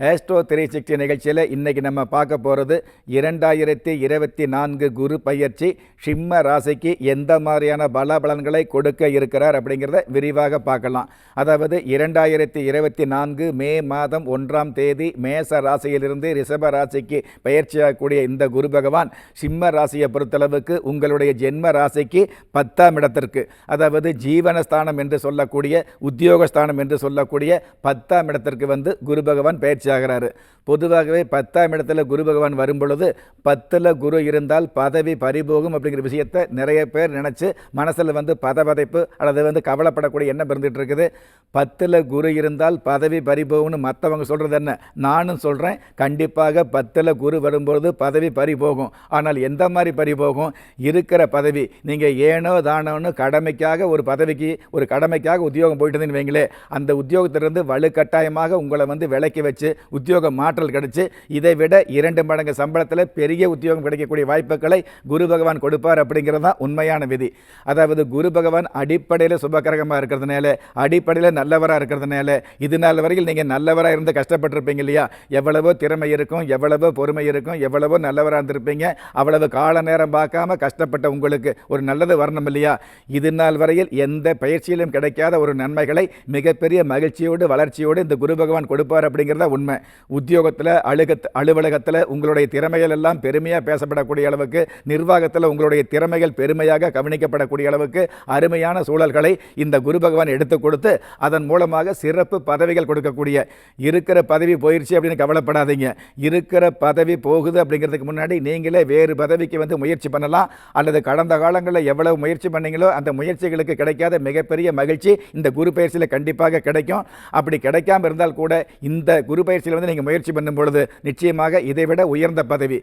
astro three sixty நிகழ்ச்சியில் இன்றைக்கி நம்ம பார்க்க போகிறது இரண்டாயிரத்தி இருபத்தி நான்கு குரு பயிற்சி சிம்ம ராசிக்கு எந்த மாதிரியான பலபலன்களை கொடுக்க இருக்கிறார் அப்படிங்கிறத விரிவாக பார்க்கலாம். அதாவது இரண்டாயிரத்தி இருபத்தி நான்கு மே மாதம் ஒன்றாம் தேதி மேச ராசியிலிருந்து ரிஷப ராசிக்கு பயிற்சியாகக்கூடிய இந்த குரு பகவான் சிம்ம ராசியை பொறுத்தளவுக்கு உங்களுடைய ஜென்ம ராசிக்கு பத்தாம் இடத்திற்கு அதாவது ஜீவனஸ்தானம் என்று சொல்லக்கூடிய உத்தியோகஸ்தானம் என்று சொல்லக்கூடிய பத்தாம் இடத்திற்கு வந்து குரு பகவான் பயிற்சி ஆகிறாரு பொதுவாகவே பத்தாம் இடத்துல குரு பகவான் வரும் பொழுது பத்தில் குரு இருந்தால் பதவி பறிபோகும் அப்படிங்கிற விஷயத்தை நிறைய பேர் நினச்சி மனசில் வந்து பதபதைப்பு அல்லது வந்து கவலைப்படக்கூடிய எண்ணம் இருந்துகிட்டு இருக்குது. பத்தில் குரு இருந்தால் பதவி பறிபோகும்னு மற்றவங்க சொல்கிறது என்ன? நானும் சொல்கிறேன் கண்டிப்பாக பத்தில் குரு வரும்பொழுது பதவி பறிபோகும். ஆனால் எந்த மாதிரி பறிபோகும்? இருக்கிற பதவி. நீங்கள் ஏனோ தானோன்னு கடமைக்காக ஒரு பதவிக்கு ஒரு கடமைக்காக உத்தியோகம் போயிட்டு இருந்தீங்கன்னு வைங்களே அந்த உத்தியோகத்திலிருந்து வலுக்கட்டாயமாக உங்களை வந்து விலக்கி வச்சு உத்தியோக மாற்றல் கிடைச்சு இதை விட இரண்டு மடங்கு சம்பளத்தில் பெரிய உத்தியோகம் கிடைக்கக்கூடிய வாய்ப்புகளை குரு பகவான் கொடுப்பார் அப்படிங்கிறது தான் உண்மையான விதி. அதாவது குரு பகவான் அடிப்படையில் சுபகரகமாக இருக்கிறதுனால அடிப்படையில் நல்லவராக இருக்கிறதுனால இது நாள் வரையில் நீங்கள் நல்லவராக இருந்து கஷ்டப்பட்டிருப்பீங்க இல்லையா? எவ்வளவோ திறமை இருக்கும் எவ்வளவோ பொறுமை இருக்கும் எவ்வளவோ நல்லவராக இருந்திருப்பீங்க அவ்வளவு கால நேரம் பார்க்காம கஷ்டப்பட்ட உங்களுக்கு ஒரு நல்லது வரணும் இல்லையா? இது நாள் வரையில் எந்த பயிற்சியிலும் கிடைக்காத ஒரு நன்மைகளை மிகப்பெரிய மகிழ்ச்சியோடு வளர்ச்சியோடு இந்த குரு பகவான் கொடுப்பார் அப்படிங்கிறத உண்மை உத்தியோகத்தில் அழுக அலுவலகத்தில் உங்களுடைய திறமைகள் எல்லாம் பெருமையாக பேசப்படக்கூடிய அளவுக்கு நிர்வாகத்தில் உங்களுடைய திறமைகள் பெருமையாக கவனிக்கப்படக்கூடிய அளவுக்கு அருமையான சூழல்களை இந்த குரு பகவான் எடுத்து கொடுத்து அதன் மூலமாக சிறப்பு பதவிகள் கொடுக்கக்கூடிய இருக்கிற பதவி போயிடுச்சு அப்படின்னு கவலைப்படாதீங்க. இருக்கிற பதவி போகுது அப்படிங்கிறதுக்கு முன்னாடி நீங்களே வேறு பதவிக்கு வந்து முயற்சி பண்ணலாம். அல்லது கடந்த காலங்களில் எவ்வளவு முயற்சி பண்ணீங்களோ அந்த முயற்சிகளுக்கு கிடைக்காத மிகப்பெரிய மகிழ்ச்சி இந்த குரு பயிற்சியில் கண்டிப்பாக கிடைக்கும். அப்படி கிடைக்காம இருந்தால் கூட இந்த குரு பயிற்சியில் வந்து நீங்கள் முயற்சி பண்ணும் பொழுது நிச்சயமாக இதைவிட உயர்ந்த பதவி.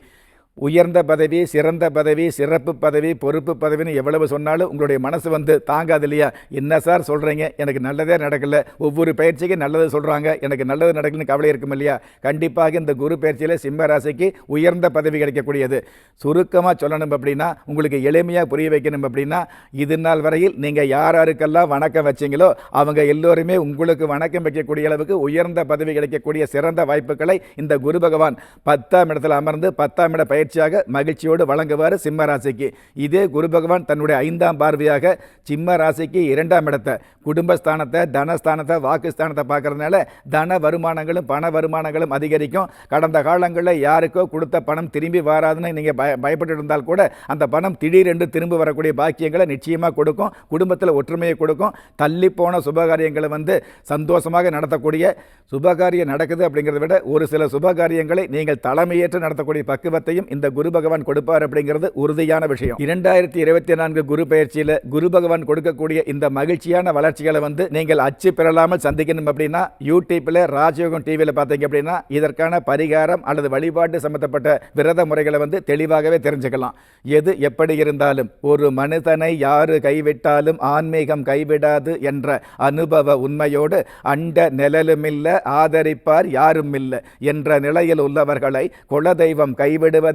உயர்ந்த பதவி சிறந்த பதவி சிறப்பு பதவி பொறுப்பு பதவின்னு எவ்வளவு சொன்னாலும் உங்களுடைய மனசு வந்து தாங்காது இல்லையா? என்ன சார் சொல்கிறீங்க எனக்கு நல்லதே நடக்கல. ஒவ்வொரு பயிற்சிக்கும் நல்லது சொல்கிறாங்க எனக்கு நல்லது நடக்கலன்னு கவலை இருக்கும் இல்லையா? கண்டிப்பாக இந்த குரு பயிற்சியில் சிம்ம ராசிக்கு உயர்ந்த பதவி கிடைக்கக்கூடியது. சுருக்கமாக சொல்லணும் அப்படின்னா உங்களுக்கு எளிமையாக புரிய வைக்கணும் அப்படின்னா இது நாள் வரையில் நீங்கள் யார் யாருக்கெல்லாம் வணக்கம் வச்சிங்களோ அவங்க எல்லோருமே உங்களுக்கு வணக்கம் வைக்கக்கூடிய அளவுக்கு உயர்ந்த பதவி கிடைக்கக்கூடிய சிறந்த வாய்ப்புகளை இந்த குரு பகவான் பத்தாம் இடத்தில் அமர்ந்து பத்தாம் இட பயிற்சி பயிற்சியாக மகிழ்ச்சியோடு வழங்குவார் சிம்ம ராசிக்கு. இதே குரு பகவான் தன்னுடைய ஐந்தாம் பார்வையாக சிம்ம ராசிக்கு இரண்டாம் இடத்தை குடும்பஸ்தானத்தை தனஸ்தானத்தை வாக்குஸ்தானத்தை பார்க்கறதுனால தன வருமானங்களும் பண வருமானங்களும் அதிகரிக்கும். கடந்த காலங்களில் யாருக்கோ கொடுத்த பணம் திரும்பி வராதுன்னு நீங்கள் பய பயப்பட்டு இருந்தால் கூட அந்த பணம் திடீரென்று திரும்ப வரக்கூடிய பாக்கியங்களை நிச்சயமாக கொடுக்கும். குடும்பத்தில் ஒற்றுமையை கொடுக்கும். தள்ளி போன சுபகாரியங்களை வந்து சந்தோஷமாக நடத்தக்கூடிய சுபகாரியம் நடக்குது அப்படிங்கிறத விட ஒரு சில சுபகாரியங்களை நீங்கள் தலைமையேற்று நடத்தக்கூடிய பக்குவத்தையும் இந்த குரு பகவான் கொடுப்பார் அப்படிங்கிறது உறுதியான விஷயம். இரண்டாயிரத்தி இருபத்தி நான்கு குரு பயிற்சியில் குரு பகவான் கொடுக்கக்கூடிய இந்த மகிழ்ச்சியான வளர்ச்சிகளை வந்து நீங்கள் அச்சு பெறலாமல் சந்திக்கணும் அப்படின்னா யூடியூப்பில் ராஜயோகம் டிவியில் பார்த்தீங்க அப்படின்னா இதற்கான பரிகாரம் அல்லது வழிபாட்டு சம்பந்தப்பட்ட விரத முறைகளை வந்து தெளிவாகவே தெரிஞ்சுக்கலாம். எது எப்படி இருந்தாலும் ஒரு மனிதனை யாரு கைவிட்டாலும் ஆன்மீகம் கைவிடாது என்ற அனுபவ உண்மையோடு அண்ட நிழலுமில்ல ஆதரிப்பார் யாரும் இல்லை என்ற நிலையில் உள்ளவர்களை குலதெய்வம்